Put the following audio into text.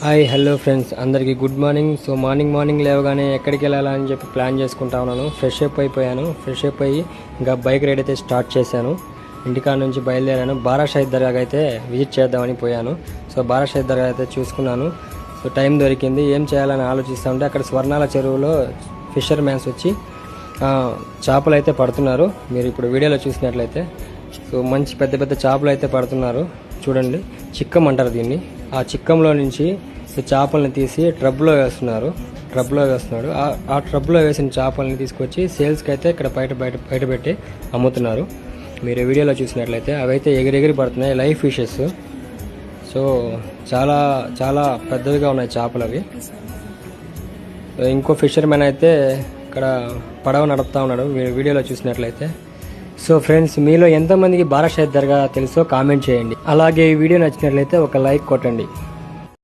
Hi hello friends అందరికీ good morning so morning morning లేవగానే ఎక్కడికి వెళ్ళాలని చెప్పి ప్లాన్ చేసుకుంటా ఉన్నాను. ఫ్రెష్ అప్ అయిపోయాను. ఫ్రెష్ అప్ అయ్యి ఇంకా బైక్ రైడ్ అయితే స్టార్ట్ చేశాను. ఇంటికాడ నుంచి బయలుదేరాను. బారా షాహిద్ దర్గా అయితే విజిట్ చేద్దామని పోయాను. సో బారా షాహిద్ దర్గా అయితే చూసుకున్నాను. సో టైం దొరికింది. ఏం చేయాలని ఆలోచిస్తూ ఉంటే అక్కడ స్వర్ణాల చెరువులో ఫిషర్ మ్యాన్స్ వచ్చి చేపలు అయితే పడుతున్నారు. మీరు ఇప్పుడు వీడియోలో చూసినట్లయితే. సో మంచి పెద్ద పెద్ద చేపలు అయితే పడుతున్నారు. చూడండి. చిక్కమంటారు దీన్ని. ఆ చిక్కంలో నుంచి చేపలను చేపల్ని తీసి ట్రబ్లో వేస్తున్నారు. ట్రబ్లో వేస్తున్నాడు. ఆ- ట్రబ్లో వేసిన చేపలని తీసుకొచ్చి సేల్స్కి అయితే ఇక్కడ బయట బయట బయట పెట్టి అమ్ముతున్నారు. మీరు వీడియోలో చూసినట్లయితే అవైతే ఎగిరెగిరి పడుతున్నాయి లైవ్ ఫిషెస్. సో చాలా చాలా పెద్దవిగా ఉన్నాయి చేపలు అవి. ఇంకో ఫిషర్మెన్ అయితే ఇక్కడ పడవ నడుపుతా ఉన్నాడు. మీరు వీడియోలో చూసినట్లయితే సో ఫ్రెండ్స్ మీలో ఎంతమందికి భారత్ దర్గా తెలుసో కామెంట్ చేయండి. అలాగే ఈ వీడియో నచ్చినట్లయితే ఒక లైక్ కొట్టండి.